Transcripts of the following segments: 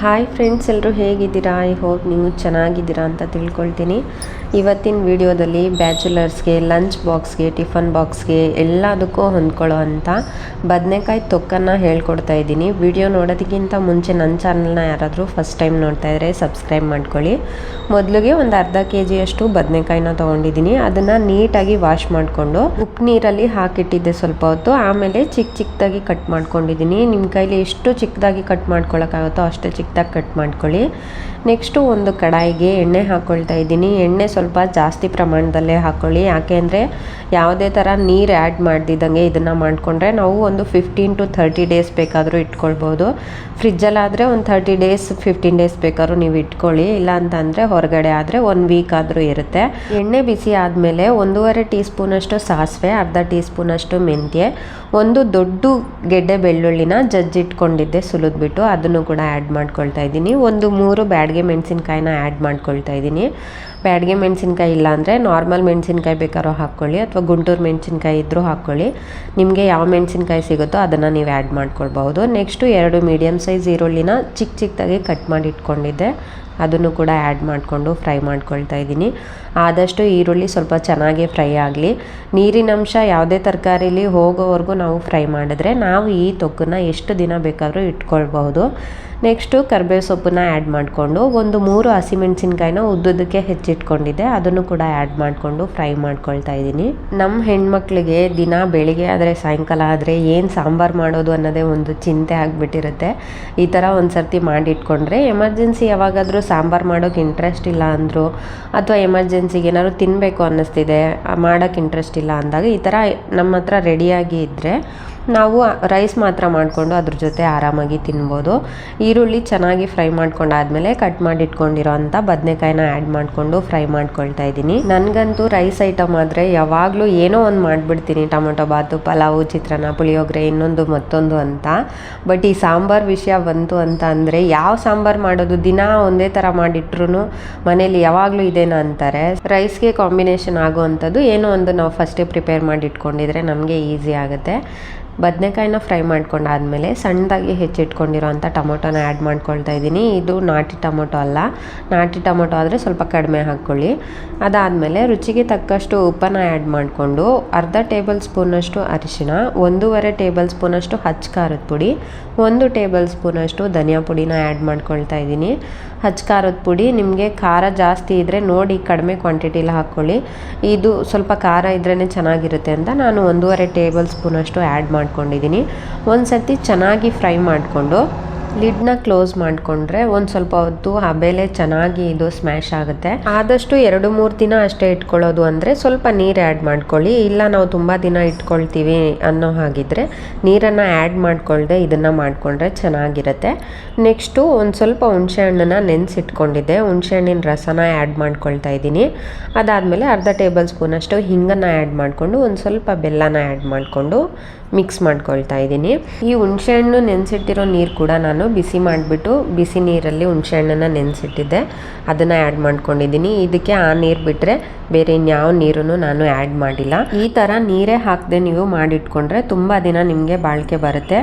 Hi friends ಎಲ್ಲರೂ ಹೇಗಿದ್ದೀರಾ? I hope ನೀವು ಚೆನ್ನಾಗಿದ್ದೀರಾ ಅಂತ ತಿಳ್ಕೊಳ್ತೀನಿ. ಇವತ್ತಿನ ವಿಡಿಯೋದಲ್ಲಿ ಬ್ಯಾಚುಲರ್ಸ್ಗೆ, ಲಂಚ್ ಬಾಕ್ಸ್ಗೆ, ಟಿಫನ್ ಬಾಕ್ಸ್ಗೆ ಎಲ್ಲದಕ್ಕೂ ಹೊಂದ್ಕೊಳ್ಳೋ ಅಂತ ಬದನೆಕಾಯಿ ತೊಕ್ಕನ್ನು ಹೇಳ್ಕೊಡ್ತಾ ಇದ್ದೀನಿ. ವಿಡಿಯೋ ನೋಡೋದಕ್ಕಿಂತ ಮುಂಚೆ ನನ್ನ ಚಾನಲ್ನ ಯಾರಾದರೂ ಫಸ್ಟ್ ಟೈಮ್ ನೋಡ್ತಾ ಇದ್ದರೆ ಸಬ್ಸ್ಕ್ರೈಬ್ ಮಾಡ್ಕೊಳ್ಳಿ. ಮೊದಲಿಗೆ ಒಂದು ಅರ್ಧ ಕೆ ಜಿಯಷ್ಟು ಬದನೆಕಾಯಿನ ತೊಗೊಂಡಿದ್ದೀನಿ. ಅದನ್ನು ನೀಟಾಗಿ ವಾಶ್ ಮಾಡಿಕೊಂಡು ಉಪ್ಪು ನೀರಲ್ಲಿ ಹಾಕಿಟ್ಟಿದ್ದೆ ಸ್ವಲ್ಪ ಹೊತ್ತು. ಆಮೇಲೆ ಚಿಕ್ಕ ಚಿಕ್ಕದಾಗಿ ಕಟ್ ಮಾಡ್ಕೊಂಡಿದ್ದೀನಿ. ನಿಮ್ಮ ಕೈಲಿ ಎಷ್ಟು ಚಿಕ್ಕದಾಗಿ ಕಟ್ ಮಾಡ್ಕೊಳ್ಳೋಕ್ಕಾಗುತ್ತೋ ಅಷ್ಟೇ ಚಿಕ್ಕದಾಗಿ ಕಟ್ ಮಾಡ್ಕೊಳ್ಳಿ. ನೆಕ್ಸ್ಟು ಒಂದು ಕಡಾಯಿಗೆ ಎಣ್ಣೆ ಹಾಕ್ಕೊಳ್ತಾ ಇದ್ದೀನಿ. ಎಣ್ಣೆ ಸ್ವಲ್ಪ ಜಾಸ್ತಿ ಪ್ರಮಾಣದಲ್ಲೇ ಹಾಕ್ಕೊಳ್ಳಿ ಯಾಕೆ ಅಂದರೆ ಯಾವುದೇ ಥರ ನೀರು ಆ್ಯಡ್ ಮಾಡ್ದಿದ್ದಂಗೆ ಇದನ್ನು ಮಾಡಿಕೊಂಡ್ರೆ ನಾವು ಒಂದು ಫಿಫ್ಟೀನ್ ಟು ಥರ್ಟಿ ಡೇಸ್ ಬೇಕಾದರೂ ಇಟ್ಕೊಳ್ಬೋದು. ಫ್ರಿಜ್ಜಲ್ಲಾದರೆ ಒಂದು ಥರ್ಟಿ ಡೇಸ್ ಫಿಫ್ಟೀನ್ ಡೇಸ್ ಬೇಕಾದ್ರೂ ನೀವು ಇಟ್ಕೊಳ್ಳಿ. ಇಲ್ಲ ಅಂತಂದರೆ ಹೊರಗಡೆ ಆದರೆ ಒನ್ ವೀಕ್ ಆದರೂ ಇರುತ್ತೆ. ಎಣ್ಣೆ ಬಿಸಿ ಆದಮೇಲೆ ಒಂದೂವರೆ ಟೀ ಸ್ಪೂನಷ್ಟು ಸಾಸಿವೆ, ಅರ್ಧ ಟೀ ಸ್ಪೂನಷ್ಟು ಮೆಂತ್ಯೆ, ಒಂದು ದೊಡ್ಡ ಗೆಡ್ಡೆ ಬೆಳ್ಳುಳ್ಳಿನ ಜಜ್ಜಿಟ್ಕೊಂಡಿದ್ದೆ ಸುಲಿದ್ಬಿಟ್ಟು ಅದನ್ನು ಕೂಡ ಆ್ಯಡ್ ಮಾಡ್ಕೊಳ್ತಾ ಇದ್ದೀನಿ. ಒಂದು ಮೂರು ಬ್ಯಾಡ್ಗೆ ಮೆಣಸಿನ್ಕಾಯಿನ ಆ್ಯಡ್ ಮಾಡ್ಕೊಳ್ತಾ ಇದ್ದೀನಿ. ಬ್ಯಾಡ್ಗೆ ಮೆಣಸಿನ್ಕಾಯಿ ಇಲ್ಲ ಅಂದರೆ ನಾರ್ಮಲ್ ಮೆಣಸಿನ್ಕಾಯಿ ಬೇಕಾದ್ರೂ ಹಾಕ್ಕೊಳ್ಳಿ ಅಥವಾ ಗುಂಟೂರು ಮೆಣಸಿನ್ಕಾಯಿ ಇದ್ದರೂ ಹಾಕ್ಕೊಳ್ಳಿ. ನಿಮಗೆ ಯಾವ ಮೆಣಸಿನ್ಕಾಯಿ ಸಿಗುತ್ತೋ ಅದನ್ನು ನೀವು ಆ್ಯಡ್ ಮಾಡ್ಕೊಳ್ಬಹುದು. ನೆಕ್ಸ್ಟು ಎರಡು ಮೀಡಿಯಮ್ ಸೈಜ್ ಈರುಳ್ಳಿನ ಚಿಕ್ಕ ಚಿಕ್ಕದಾಗಿ ಕಟ್ ಮಾಡಿ ಇಟ್ಕೊಂಡಿದ್ದೆ. ಅದನ್ನು ಕೂಡ ಆ್ಯಡ್ ಮಾಡಿಕೊಂಡು ಫ್ರೈ ಮಾಡ್ಕೊಳ್ತಾ ಇದ್ದೀನಿ. ಆದಷ್ಟು ಈರುಳ್ಳಿ ಸ್ವಲ್ಪ ಚೆನ್ನಾಗಿ ಫ್ರೈ ಆಗಲಿ. ನೀರಿನಂಶ ಯಾವುದೇ ತರಕಾರಿಲಿ ಹೋಗೋವರೆಗೂ ನಾವು ಫ್ರೈ ಮಾಡಿದ್ರೆ ನಾವು ಈ ತೊಕ್ಕನ್ನು ಎಷ್ಟು ದಿನ ಬೇಕಾದರೂ ಇಟ್ಕೊಳ್ಬಹುದು. ನೆಕ್ಸ್ಟು ಕರ್ಬೇವು ಸೊಪ್ಪನ್ನ ಆ್ಯಡ್ ಮಾಡಿಕೊಂಡು ಒಂದು ಮೂರು ಹಸಿಮೆಣಸಿನ್ಕಾಯಿನ ಉದ್ದುದಕ್ಕೆ ಹೆಚ್ಚಿಟ್ಕೊಂಡಿದ್ದೆ. ಅದನ್ನು ಕೂಡ ಆ್ಯಡ್ ಮಾಡಿಕೊಂಡು ಫ್ರೈ ಮಾಡ್ಕೊಳ್ತಾ ಇದ್ದೀನಿ. ನಮ್ಮ ಹೆಣ್ಮಕ್ಳಿಗೆ ದಿನ ಬೆಳಿಗ್ಗೆ ಆದರೆ ಸಾಯಂಕಾಲ ಆದರೆ ಏನು ಸಾಂಬಾರು ಮಾಡೋದು ಅನ್ನೋದೇ ಒಂದು ಚಿಂತೆ ಆಗಿಬಿಟ್ಟಿರುತ್ತೆ. ಈ ಥರ ಒಂದು ಸರ್ತಿ ಮಾಡಿಟ್ಕೊಂಡ್ರೆ ಎಮರ್ಜೆನ್ಸಿ ಯಾವಾಗಾದರೂ ಸಾಂಬಾರು ಮಾಡೋಕ್ಕೆ ಇಂಟ್ರೆಸ್ಟ್ ಇಲ್ಲ ಅಂದರು, ಅಥವಾ ಎಮರ್ಜೆನ್ಸಿಗೆ ಏನಾದ್ರು ತಿನ್ನಬೇಕು ಅನ್ನಿಸ್ತಿದೆ ಮಾಡೋಕ್ಕೆ ಇಂಟ್ರೆಸ್ಟ್ ಇಲ್ಲ ಅಂದಾಗ ಈ ಥರ ನಮ್ಮ ಹತ್ರ ರೆಡಿಯಾಗಿ ಇದ್ದರೆ ನಾವು ರೈಸ್ ಮಾತ್ರ ಮಾಡಿಕೊಂಡು ಅದ್ರ ಜೊತೆ ಆರಾಮಾಗಿ ತಿನ್ಬೋದು. ಈರುಳ್ಳಿ ಚೆನ್ನಾಗಿ ಫ್ರೈ ಮಾಡ್ಕೊಂಡಾದ್ಮೇಲೆ ಕಟ್ ಮಾಡಿ ಇಟ್ಕೊಂಡಿರೋ ಅಂಥ ಬದನೆಕಾಯಿನ ಆ್ಯಡ್ ಮಾಡಿಕೊಂಡು ಫ್ರೈ ಮಾಡ್ಕೊಳ್ತಾ ಇದ್ದೀನಿ. ನನಗಂತೂ ರೈಸ್ ಐಟಮ್ ಆದರೆ ಯಾವಾಗಲೂ ಏನೋ ಒಂದು ಮಾಡಿಬಿಡ್ತೀನಿ. ಟೊಮೊಟೊ, ಬಾತು, ಪಲಾವು, ಚಿತ್ರಾನ್ನ, ಪುಳಿಯೋಗರೆ, ಇನ್ನೊಂದು ಮತ್ತೊಂದು ಅಂತ. ಬಟ್ ಈ ಸಾಂಬಾರು ವಿಷಯ ಬಂತು ಅಂತ ಅಂದರೆ ಯಾವ ಸಾಂಬಾರು ಮಾಡೋದು ದಿನ ಒಂದೇ ಥರ ಮಾಡಿಟ್ರು ಮನೇಲಿ ಯಾವಾಗಲೂ ಇದೇನೋ ಅಂತಾರೆ. ರೈಸ್ಗೆ ಕಾಂಬಿನೇಷನ್ ಆಗುವಂಥದ್ದು ಏನೋ ಒಂದು ನಾವು ಫಸ್ಟೇ ಪ್ರಿಪೇರ್ ಮಾಡಿ ಇಟ್ಕೊಂಡಿದ್ರೆ ನಮಗೆ ಈಸಿ ಆಗುತ್ತೆ. ಬದನೆಕಾಯಿನ ಫ್ರೈ ಮಾಡ್ಕೊಂಡಾದ್ಮೇಲೆ ಸಣ್ಣದಾಗಿ ಹೆಚ್ಚಿಟ್ಕೊಂಡಿರೋ ಅಂಥ ಟೊಮೊಟೊನ ಆ್ಯಡ್ ಮಾಡ್ಕೊಳ್ತಾ ಇದ್ದೀನಿ. ಇದು ನಾಟಿ ಟೊಮೊಟೊ ಅಲ್ಲ. ನಾಟಿ ಟೊಮೊಟೊ ಆದರೆ ಸ್ವಲ್ಪ ಕಡಿಮೆ ಹಾಕ್ಕೊಳ್ಳಿ. ಅದಾದಮೇಲೆ ರುಚಿಗೆ ತಕ್ಕಷ್ಟು ಉಪ್ಪನ್ನ ಆ್ಯಡ್ ಮಾಡಿಕೊಂಡು ಅರ್ಧ ಟೇಬಲ್ ಸ್ಪೂನಷ್ಟು ಅರಿಶಿಣ, ಒಂದೂವರೆ ಟೇಬಲ್ ಸ್ಪೂನಷ್ಟು ಹಚ್ಚ ಖಾರದ ಪುಡಿ, ಒಂದು ಟೇಬಲ್ ಸ್ಪೂನಷ್ಟು ಧನಿಯಾ ಪುಡಿನ ಆ್ಯಡ್ ಮಾಡ್ಕೊಳ್ತಾ ಇದ್ದೀನಿ. ಹಚ್ಚ ಖಾರದ ಪುಡಿ ನಿಮಗೆ ಖಾರ ಜಾಸ್ತಿ ಇದ್ದರೆ ನೋಡಿ ಕಡಿಮೆ ಕ್ವಾಂಟಿಟಿಲಿ ಹಾಕ್ಕೊಳ್ಳಿ. ಇದು ಸ್ವಲ್ಪ ಖಾರ ಇದ್ರೇ ಚೆನ್ನಾಗಿರುತ್ತೆ ಅಂತ ನಾನು ಒಂದೂವರೆ ಟೇಬಲ್ ಸ್ಪೂನಷ್ಟು ಆ್ಯಡ್ ಮಾಡ್ಕೊಂಡಿದ್ದೀನಿ. ಒಂದು ಸರ್ತಿ ಚೆನ್ನಾಗಿ ಫ್ರೈ ಮಾಡಿಕೊಂಡು, ಲಿಡ್ನ ಕ್ಲೋಸ್ ಮಾಡಿಕೊಂಡ್ರೆ ಒಂದು ಸ್ವಲ್ಪ ಹೊತ್ತು ಹಬೆಲೆ ಚೆನ್ನಾಗಿ ಇದು ಸ್ಮ್ಯಾಶ್ ಆಗುತ್ತೆ. ಆದಷ್ಟು ಎರಡು ಮೂರು ದಿನ ಅಷ್ಟೇ ಇಟ್ಕೊಳ್ಳೋದು ಅಂದರೆ ಸ್ವಲ್ಪ ನೀರು ಆ್ಯಡ್ ಮಾಡ್ಕೊಳ್ಳಿ. ಇಲ್ಲ ನಾವು ತುಂಬ ದಿನ ಇಟ್ಕೊಳ್ತೀವಿ ಅನ್ನೋ ಹಾಗಿದ್ರೆ ನೀರನ್ನು ಆ್ಯಡ್ ಮಾಡ್ಕೊಳ್ದೆ ಇದನ್ನು ಮಾಡಿಕೊಂಡ್ರೆ ಚೆನ್ನಾಗಿರುತ್ತೆ. ನೆಕ್ಸ್ಟು ಒಂದು ಸ್ವಲ್ಪ ಹುಣಸೆ ಹಣ್ಣನ್ನು ನೆನೆಸಿಟ್ಕೊಂಡಿದ್ದೆ. ಹುಣಸೆ ಹಣ್ಣಿನ ರಸನ ಆ್ಯಡ್ ಮಾಡ್ಕೊಳ್ತಾ ಇದ್ದೀನಿ. ಅದಾದಮೇಲೆ ಅರ್ಧ ಟೇಬಲ್ ಸ್ಪೂನಷ್ಟು ಹಿಂಗನ್ನು ಆ್ಯಡ್ ಮಾಡಿಕೊಂಡು, ಒಂದು ಸ್ವಲ್ಪ ಬೆಲ್ಲನ ಆ್ಯಡ್ ಮಾಡಿಕೊಂಡು ಮಿಕ್ಸ್ ಮಾಡ್ಕೊಳ್ತಾ ಇದ್ದೀನಿ. ಈ ಹುಣಸೆ ಹಣ್ಣು ನೆನೆಸಿಟ್ಟಿರೋ ನೀರು ಕೂಡ ನಾನು ಬಿಸಿ ಮಾಡಿಬಿಟ್ಟು ಬಿಸಿ ನೀರಲ್ಲಿ ಹುಣಸೆ ಹಣ್ಣನ್ನು ನೆನೆಸಿಟ್ಟಿದ್ದೆ. ಅದನ್ನು ಆ್ಯಡ್ ಮಾಡ್ಕೊಂಡಿದ್ದೀನಿ. ಇದಕ್ಕೆ ಆ ನೀರು ಬಿಟ್ಟರೆ ಬೇರೆ ಇನ್ಯಾವ ನೀರನ್ನು ನಾನು ಆ್ಯಡ್ ಮಾಡಿಲ್ಲ. ಈ ಥರ ನೀರೇ ಹಾಕದೆ ನೀವು ಮಾಡಿಟ್ಕೊಂಡ್ರೆ ತುಂಬ ದಿನ ನಿಮಗೆ ಬಾಳಿಕೆ ಬರುತ್ತೆ.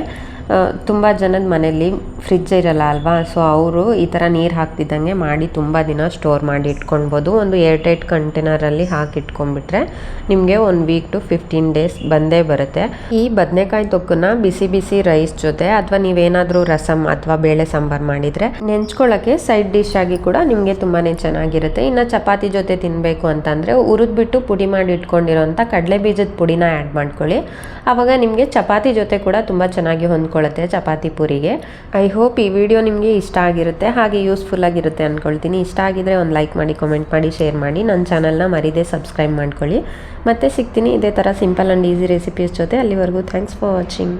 ತುಂಬ ಜನದ ಮನೆಯಲ್ಲಿ ಫ್ರಿಜ್ ಇರಲ್ಲ ಅಲ್ವಾ? ಸೊ ಅವರು ಈ ಥರ ನೀರು ಹಾಕ್ತಿದ್ದಂಗೆ ಮಾಡಿ ತುಂಬ ದಿನ ಸ್ಟೋರ್ ಮಾಡಿ ಇಟ್ಕೊಳ್ಬೋದು. ಒಂದು ಏರ್ ಟೈಟ್ ಕಂಟೈನರಲ್ಲಿ ಹಾಕಿ ಇಟ್ಕೊಂಡ್ಬಿಟ್ರೆ ನಿಮಗೆ ಒಂದು ವೀಕ್ ಟು ಫಿಫ್ಟೀನ್ ಡೇಸ್ ಬಂದೇ ಬರುತ್ತೆ. ಈ ಬದನೆಕಾಯಿ ತೊಕ್ಕನ್ನ ಬಿಸಿ ಬಿಸಿ ರೈಸ್ ಜೊತೆ ಅಥವಾ ನೀವೇನಾದರೂ ರಸಮ್ ಅಥವಾ ಬೇಳೆ ಸಾಂಬಾರು ಮಾಡಿದರೆ ನೆಂಚ್ಕೊಳ್ಳೋಕ್ಕೆ ಸೈಡ್ ಡಿಶ್ ಆಗಿ ಕೂಡ ನಿಮಗೆ ತುಂಬಾ ಚೆನ್ನಾಗಿರುತ್ತೆ. ಇನ್ನು ಚಪಾತಿ ಜೊತೆ ತಿನ್ನಬೇಕು ಅಂತಂದರೆ ಉರಿದ್ಬಿಟ್ಟು ಪುಡಿ ಮಾಡಿ ಇಟ್ಕೊಂಡಿರೋಂಥ ಕಡಲೆ ಬೀಜದ ಪುಡಿನ ಆ್ಯಡ್ ಮಾಡ್ಕೊಳ್ಳಿ. ಆವಾಗ ನಿಮಗೆ ಚಪಾತಿ ಜೊತೆ ಕೂಡ ತುಂಬ ಚೆನ್ನಾಗಿ ಹೊಂದ್ಕೊಳ್ಳುತ್ತೆ ಚಪಾತಿ ಪೂರಿಗೆ. ಐ ಹೋಪ್ ಈ ವಿಡಿಯೋ ನಿಮಗೆ ಇಷ್ಟ ಆಗಿರುತ್ತೆ, ಹಾಗೆ ಯೂಸ್ಫುಲ್ ಆಗಿರುತ್ತೆ ಅಂದ್ಕೊಳ್ತೀನಿ ಇಷ್ಟ ಆಗಿದ್ರೆ ಒಂದು ಲೈಕ್ ಮಾಡಿ ಕಮೆಂಟ್ ಮಾಡಿ ಶೇರ್ ಮಾಡಿ. ನನ್ನ ಚಾನಲ್ನ ಮರಿದೇ ಸಬ್ಸ್ಕ್ರೈಬ್ ಮಾಡ್ಕೊಳ್ಳಿ. ಮತ್ತೆ ಸಿಗ್ತೀನಿ ಇದೇ ಥರ ಸಿಂಪಲ್ ಆ್ಯಂಡ್ ಈಸಿ ರೆಸಿಪೀಸ್ ಜೊತೆ. ಅಲ್ಲಿವರೆಗೂ ಥ್ಯಾಂಕ್ಸ್ ಫಾರ್ ವಾಚಿಂಗ್